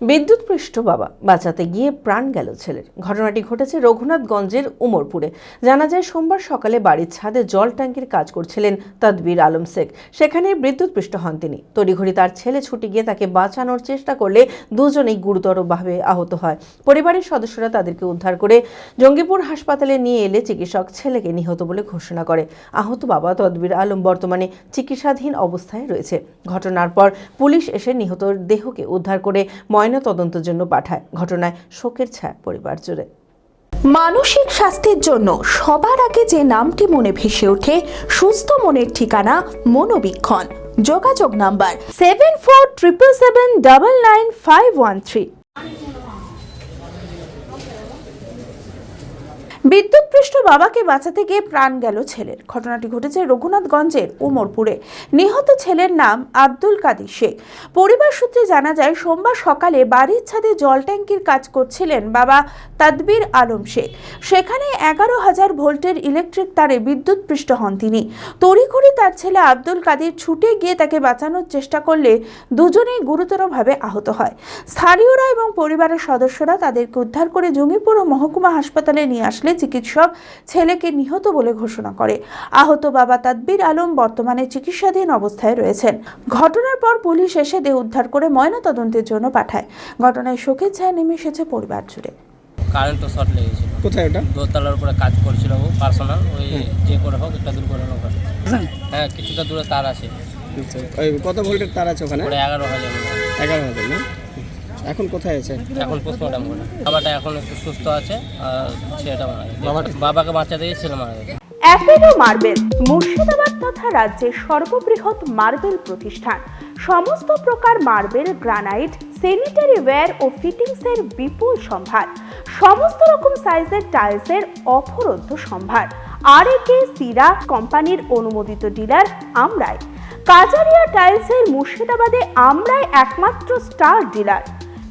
বিদ্যুৎপৃষ্ট বাবা, বাঁচাতে গিয়ে প্রাণ গেল ছেলের। ঘটনাটি ঘটেছে রঘুনাথগঞ্জের উমরপুরে। জানা যায়, সোমবার সকালে বাড়ির ছাদে জল ট্যাঙ্কির কাজ করছিলেন তদবির আলম শেখ। সেখানে বিদ্যুৎপৃষ্ট হন তিনি। তড়িঘড়ি তার ছেলে ছুটে গিয়ে তাকে বাঁচানোর চেষ্টা করলে দুজনেই গুরুতরভাবে আহত হয়। পরিবারের সদস্যরা তাদেরকে উদ্ধার করে জঙ্গিপুর হাসপাতালে নিয়ে এলে চিকিৎসক ছেলেকে নিহত বলে ঘোষণা করে। আহত বাবা তদবির আলম বর্তমানে চিকিৎসাধীন অবস্থায় রয়েছে। ঘটনার পর পুলিশ এসে নিহতর দেহকে উদ্ধার করে ময়নাতদন্তের জন্য পাঠায়। ঘটনায় শোকের ছায়া পরিবার জুড়ে। মানসিক স্বাস্থ্যের জন্য সবার আগে যে নামটি মনে ভেসে ওঠে, সুস্থ মনের ঠিকানা মনোবীক্ষণ। যোগাযোগ number seven four triple seven double nine five one three বিদ্যুৎপৃষ্ট বাবাকে বাঁচাতে গিয়ে প্রাণ গেল ছেলের। ঘটনাটি ঘটেছে রঘুনাথগঞ্জের উমরপুরে। নিহত ছেলের নাম আব্দুল কাদির শেখ। পরিবার সূত্রে জানা যায়, সোমবার সকালে বাড়ির ছাদে জল ট্যাঙ্কির কাজ করছিলেন বাবা তাদবির আলম শেখ। সেখানে এগারো হাজার ভোল্টের ইলেকট্রিক তারে বিদ্যুৎপৃষ্ট হন তিনি। তড়িঘড়ি তার ছেলে আব্দুল কাদির ছুটে গিয়ে তাকে বাঁচানোর চেষ্টা করলে দুজনেই গুরুতরভাবে আহত হয়। স্থানীয়রা এবং পরিবারের সদস্যরা তাদেরকে উদ্ধার করে জঙ্গিপুর মহকুমা হাসপাতালে নিয়ে আসলে চিকিৎসক ছেলেকে নিহত বলে ঘোষণা করে। আহত বাবা তাদবির আলম বর্তমানে চিকিৎসাধীন অবস্থায় রয়েছেন। ঘটনার পর পুলিশ এসে দেহ উদ্ধার করে ময়নাতদন্তের জন্য পাঠায়। ঘটনায় শোকের ছায়া নেমে এসেছে পরিবার জুড়ে। কারেন্টও শর্ট লেগেছিল। কোথায় ওটা? দোতলার উপরে কাজ করছিল ও পার্সোনাল ওই যে করে হোক একটা দূর করে হোক। হ্যাঁ কিছুটা দূরে তার আছে। কত ভোল্টের তার আছে ওখানে? এগারো হাজার। এগারো হাজার না? এখন কোথায় আছে? এখন পোস্টমর্টম করে। বাবাটা এখন একটু সুস্থ আছে আর ছেলেটা মারা গেছে। বাবাকে বাঁচাতে গিয়ে ছেলে মারা গেছে। অ্যাপেলো মার্বেল মুর্শিদাবাদ তথা রাজ্যের সর্ববৃহৎ মার্বেল প্রতিষ্ঠান। সমস্ত প্রকার মার্বেল গ্রানাইট স্যানিটারি ওয়্যার ও ফিটিংসের বিপুল সম্ভার। সমস্ত রকম সাইজের টাইলসের অফরন্ত সম্ভার। আর একে সিরা কোম্পানির অনুমোদিত ডিলার আমরাই। কাজারিয়া টাইলসের মুর্শিদাবাদে আমরাই একমাত্র স্টার ডিলার